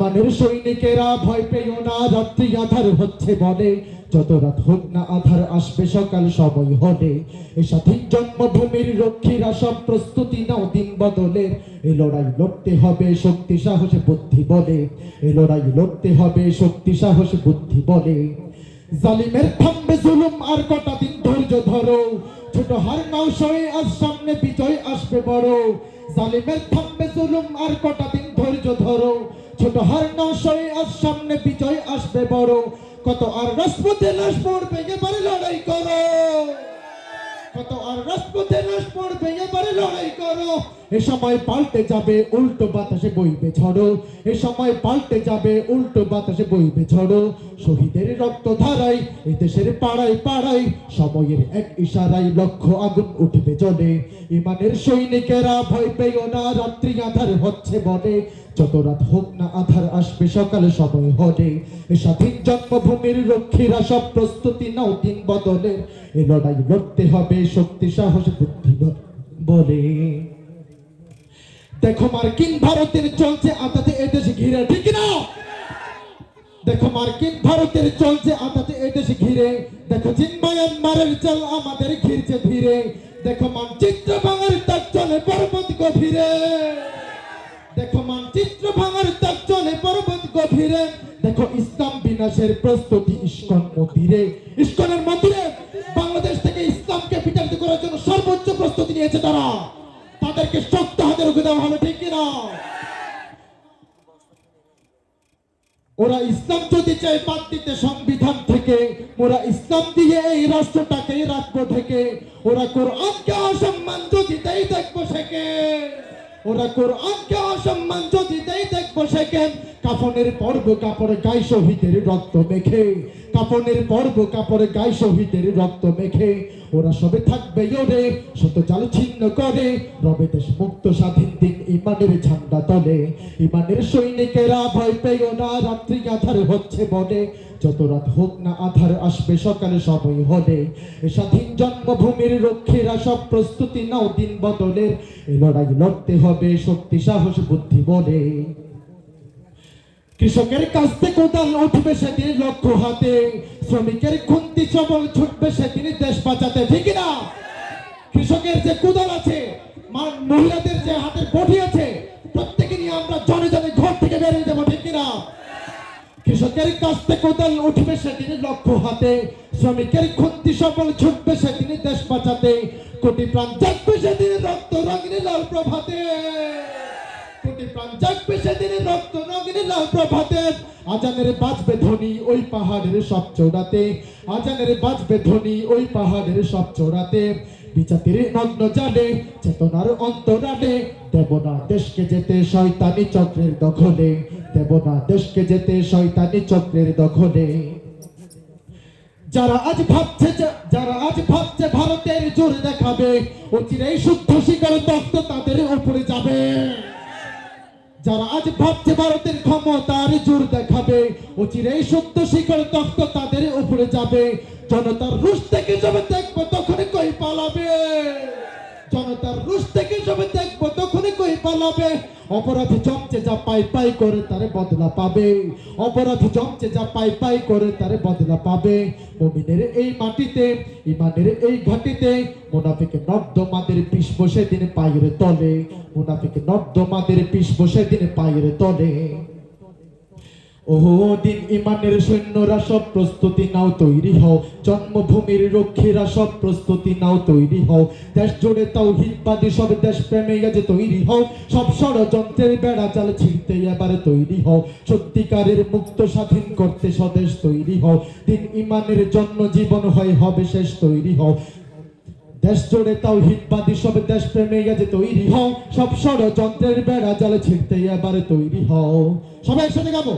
ইমানের সৈনিকেরা ভয় পেও না, রাত্রি আধার হচ্ছে বলে যত রাত হোক না আধার আসবে, সকাল সময় হলে। এ স্বাধীন জন্মভূমির রক্ষীরা সব প্রস্তুতি নাও দিন বদলের। এ লড়াই লড়তে হবে শক্তি, সাহস, বুদ্ধি, বলে। এ লড়াই লড়তে হবে শক্তি, সাহস, বুদ্ধি, বলে। জালিমের থামবে জুলুম, আর কটা দিন ধৈর্য ধরো। ছোট হার নাও সয়ে, আজ সামনে বিজয় আসবে বড়। জালিমের থামবে জুলুম, আর কটা দিন ধৈর্য ধরো। ছোট হার নশয় আর সামনে বিজয় আসবে বড়। কত আর রাজপথে লাশ পড়বে, এবারে লড়াই করো। কত আর রাজপথে লাশ পড়বে, এবারে লড়াই করো। এ সময় পাল্টে যাবে, উল্টো বাতাসে বইবে ঝড়ো। এ সময় পাল্টে যাবে, উল্টো বাতাসে বইবে ঝড়ো। শহীদের রক্ত ধারাই এ দেশের পাড়ায় পাড়ায়, সময়ের এক ইশারায় লক্ষ্য আগুন উঠবে জ্বলে। ইমানের সৈনিকেরা ভয় পেও না, রাত্রি আধার হচ্ছে বলে যত রাত হোক না, আধার আসবে সকালে সময় হলে। এ স্বাধীন জন্মভূমির রক্ষীরা সব প্রস্তুতি নাও দিন বদলের। এ লড়াই লড়তে হবে শক্তি, সাহস, বুদ্ধি বলে। দেখো মার্কিন ভারতের চলছে আতাতে এদেশ ঘিরে, ঠিক না দেখো মার্কিন ভারতের চলছে আতাতে এদেশ ঘিরে। দেখো মায়ানমারের চল আমাদের ঘিরছে ধীরে। দেখো মানচিত্র ভাঙার তার চলে পর্বত গভীরে। দেখো মানচিত্র ভাঙার তার চলে পর্বত গভীরে। দেখো ইসলাম বিনাশের প্রস্তুতি ইস্কন মন্দিরে। ইস্কনের মন্দিরে বাংলাদেশ থেকে ইসলামকে বিতাড়িত করার জন্য সর্বোচ্চ প্রস্তুতি নিয়েছে তারা। তাদেরকে শক্ত হাতে রুখে দেওয়া হবে ঠিক কিনা ওরা ইসলাম যদি চায় বাদ দিতে সংবিধান থেকে, ওরা ইসলাম দিয়ে এই রাষ্ট্রটাকে রাখব থেকে, ওরা কোরআনকে অসম্মান যদি দেয়, দেখব সেকে। ওরা কোরআনকে অসম্মান যদি দেয়, দেখব সেকে। কাফনের পর্ব কাপড়ে গায়ে শহীদের রক্ত মেখে কাপনের পর্ব কাপড়ে গায়ে শহীদের রক্ত মেখে ওরা সবে থাকবে ওরে শত জাল ছিন্ন করে। রবে দেশ মুক্ত স্বাধীন দিন ইমানের ঝান্ডা তলে। ইমানের সৈনিকেরা ভয় পেও না, রাত্রি আধার হচ্ছে বলে। যত রাত হোক না আধার আসবে, সকালে সময় হলে। স্বাধীন জন্মভূমির রক্ষীরা সব প্রস্তুতি নাও দিন বদলের। লড়াই লড়তে হবে, শক্তি, সাহস, বুদ্ধি বলে। কৃষকের কাস্তে কোদাল উঠবে সেদিন লক্ষ্য হাতে। শ্রমিকের খুন্তি সবল ছুটবে সেদিন দেশ বাঁচাতে, ঠিক না কৃষকের যে কোদাল আছে মহিলাদের যে হাতের বটি আছে, প্রত্যেকে নিয়ে আমরা জনে জনে ঘর থেকে বেরিয়ে যাব, ঠিক না কৃষকের কাস্তে কোদাল উঠবে সেদিন লক্ষ্য হাতে। শ্রমিকের খুন্তি সবল ছুটবে সেদিন দেশ বাঁচাতে। কোটি প্রাণ জাগবে সেদিন রক্ত, রঙিনী লাল প্রভাতে। কোটি প্রাণ ওই পাহাড়ের সব চৌড়াতে। ওই পাহাড়ের সব চৌড়াতে। জানে চেতনার দেশকে যেতে চক্রের দখলে। দেব না দেশকে যেতে শয়তানি চক্রের দখলে। যারা আজ ভাবছে যারা আজ ভাবছে ভারতের জোর দেখাবে, অচিরেই শুদ্ধ শিকার তত্ত্ব তাদের উপরে যাবে। যারা আজ ভাবছে ভারতের ক্ষমতার জোর দেখাবে। অচিরেই সত্য শিখর তখ্ত তাদের উপরে যাবে। জনতার রুশ থেকে যবে দেখব তখন কই পালাবে? জনতার রুশ থেকে যবে পালাবে অপরাধী জমছে যা পাই পাই করে তারে বদলা পাবে। অপরাধী জমছে যা পাই পাই করে তারে বদলা পাবে। মুমিনের এই মাটিতে, ইমানের এই ঘাটিতে, মুনাফিক নর্দমাদের পিস বসে দিন পায়ের তলে। মুনাফিক নর্দমাদের পিস বসে দিনে পায়ের তলে। ওহো দিন ইমানের সৈন্যরা সব প্রস্তুতি নাও তৈরি হও। জন্মভূমির রক্ষীরা সব প্রস্তুতি নাও তৈরি হও। দেশ জুড়ে তাও হিতবাদী সব দেশ প্রেমে গেছে তৈরি হও। সব ষড়যন্ত্রের বেড়া চাল ছিঁড়তে এবারে তৈরি হও। সত্যিকারের মুক্ত স্বাধীন করতে স্বদেশ তৈরি হও। দিন ইমানের জন্ম জীবন হয়, হবে শেষ তৈরি হও। দেশ জুড়ে তাও হিতবাদী সব দেশ প্রেমে গেছে তৈরি হও। সব ষড়যন্ত্রের বেড়া জালে ছিঁড়তে এবারে তৈরি হও। সবাই একসাথে গাবো।